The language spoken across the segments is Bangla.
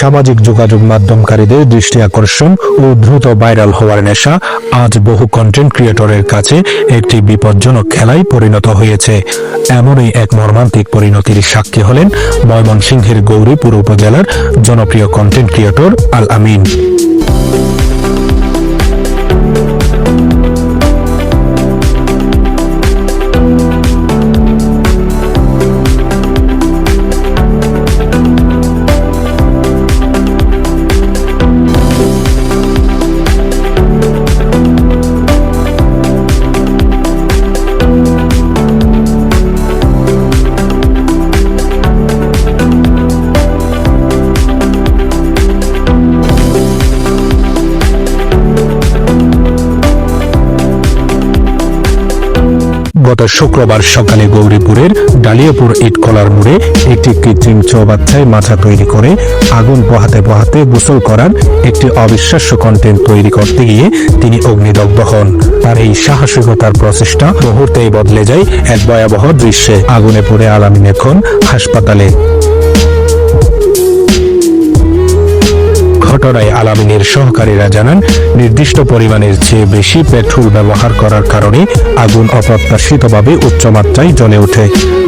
সামাজিক যোগাযোগ মাধ্যমকারীদের দৃষ্টি আকর্ষণ ও দ্রুত ভাইরাল হওয়ার নেশা আজ বহু কন্টেন্ট ক্রিয়েটরের কাছে একটি বিপজ্জনক খেলায় পরিণত হয়েছে। এমনই এক মর্মান্তিক পরিণতির সাক্ষী হলেন ময়মনসিংহের গৌরীপুর উপজেলার জনপ্রিয় কন্টেন্ট ক্রিয়েটর আল আমিন। গত শুক্রবার সকালে গৌরীপুরের ডালিয়াপুর ইটকলার মোড়ে একটি কৃত্রিম চৌবাচ্চায় মাথা তৈরি করে আগুন পোহাতে পোহাতে গোসল করার একটি অবিশ্বাস্য কন্টেন্ট তৈরি করতে গিয়ে তিনি অগ্নিদগ্ধ হন। তার এই সাহসিকতার প্রচেষ্টা মুহূর্তেই বদলে যায় এক ভয়াবহ দৃশ্যে। আগুনে পড়ে আলামিন এখন হাসপাতালে। ঘটনায় আলামিনের সহকারীরা জানান, নির্দিষ্ট পরিমাণের চেয়ে বেশি পেট্রোল ব্যবহার করার কারণে আগুন অপ্রত্যাশিতভাবে উচ্চমাত্রায় জ্বলে ওঠে,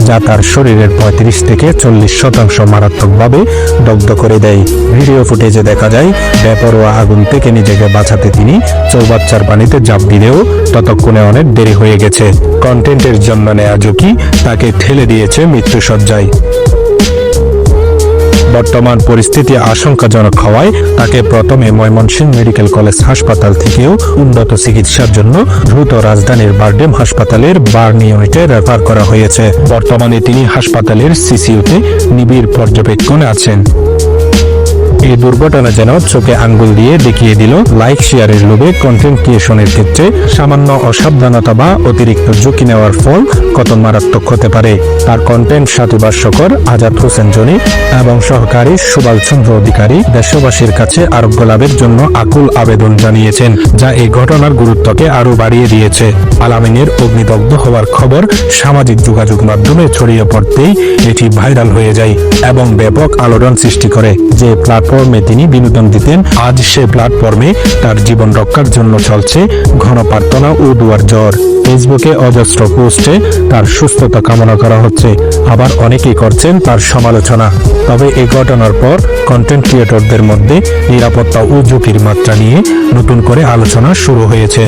যা তার শরীরের পঁয়ত্রিশ থেকে চল্লিশ শতাংশ মারাত্মকভাবে দগ্ধ করে দেয়। ভিডিও ফুটেজে দেখা যায়, বেপরোয়া আগুন থেকে নিজেকে বাঁচাতে তিনি চৌবাচ্চার পানিতে জাপ দিলেও ততক্ষণে অনেক দেরি হয়ে গেছে। কন্টেন্টের জন্য নেয়া ঝুঁকি তাকে ঠেলে দিয়েছে মৃত্যুসজ্জায়। বর্তমান পরিস্থিতি আশঙ্কাজনক হওয়ায় তাকে প্রথমে ময়মনসিংহ মেডিকেল কলেজ হাসপাতাল থেকেও উন্নত চিকিৎসার জন্য দ্রুত রাজধানীর বারডেম হাসপাতালের বার্ন ইউনিটে রেফার করা হয়েছে। বর্তমানে তিনি হাসপাতালের সিসিউতে নিবিড় পর্যবেক্ষণে আছেন। এই দুর্ঘটনা যেন চোখে আঙ্গুল দিয়ে দেখিয়ে দিল, লাইক শেয়ারের লোভে কন্টেন্ট ক্রিয়েশনের ক্ষেত্রে সামান্য অসাবধানতা বা অতিরিক্ত ঝুঁকি নেওয়ার ফল কত মারাত্মক হতে পারে? তার কন্টেন্ট সাথী ভাষ্যকর আজাদ হোসেন জনি এবং সহকারী সুবাল চন্দ্র অধিকারী দেশবাসীর কাছে আরোগ্য লাভের জন্য আকুল আবেদন জানিয়েছেন, যা এই ঘটনার গুরুত্বকে আরও বাড়িয়ে দিয়েছে। আলামিনের অগ্নিদগ্ধ হওয়ার খবর সামাজিক যোগাযোগ মাধ্যমে ছড়িয়ে পড়তেই এটি ভাইরাল হয়ে যায় এবং ব্যাপক আলোড়ন সৃষ্টি করে। যে প্ল্যাটফর্মে তিনি বিনোদন দিতেন। আজ সে প্ল্যাটফর্মে তার জীবন রক্ষার জন্য চলছে ঘন প্রার্থনা ও দুয়ার জ্বর। ফেসবুকে অজস্র পোস্টে তার সুস্থতা কামনা করা হচ্ছে। আবার অনেকেই করছেন তার সমালোচনা। তবে এই ঘটনার পর কন্টেন্ট ক্রিয়েটরদের মধ্যে নিরাপত্তা ও ঝুঁকির মাত্রা নিয়ে নতুন করে আলোচনা শুরু হয়েছে।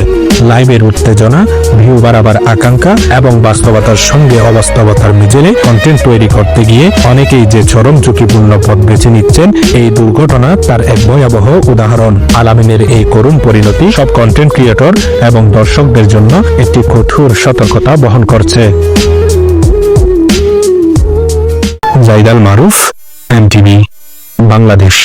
লাইভের উত্তেজনা ভিউ বাড়াবার আকাঙ্ক্ষা এবং বাস্তবতার সঙ্গে অবাস্তবতার মিজেলে কন্টেন্ট তৈরি করতে গিয়ে অনেকেই যে চরম ঝুঁকিপূর্ণ পথ বেছে নিচ্ছেন, এই দুর্ঘটনা তার এক ভয়াবহ উদাহরণ। আলামিনের এই করুণ পরিণতি সব কন্টেন্ট ক্রিয়েটর এবং দর্শকদের জন্য একটি কঠোর সতর্কতা বহন করছে। জাইদাল মারুফ, এমটিভি, বাংলাদেশ।